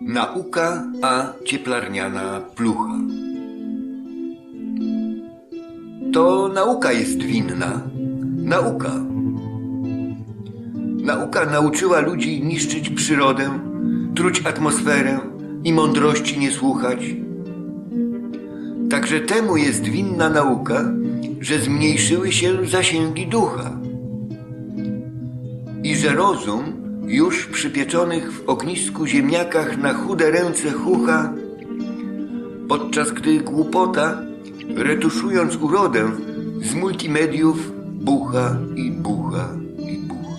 Nauka a cieplarniana plucha. To nauka jest winna. Nauka. Nauka nauczyła ludzi niszczyć przyrodę, truć atmosferę i mądrości nie słuchać. Także temu jest winna nauka, że zmniejszyły się zasięgi ducha i że rozum już przypieczonych w ognisku ziemniakach na chude ręce chucha, podczas gdy głupota, retuszując urodę, z multimediów bucha i bucha i bucha.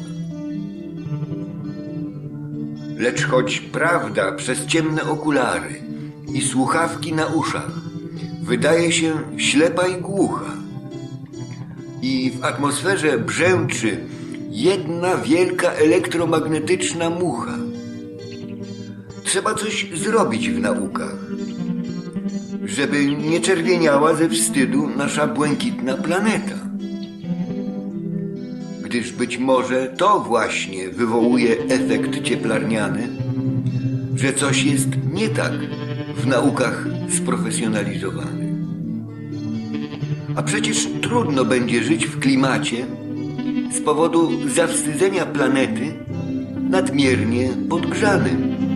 Lecz choć prawda przez ciemne okulary i słuchawki na uszach wydaje się ślepa i głucha, i w atmosferze brzęczy jedna wielka elektromagnetyczna mucha. Trzeba coś zrobić w naukach, żeby nie czerwieniała ze wstydu nasza błękitna planeta. Gdyż być może to właśnie wywołuje efekt cieplarniany, że coś jest nie tak w naukach sprofesjonalizowanych. A przecież trudno będzie żyć w klimacie z powodu zawstydzenia planety nadmiernie podgrzanym.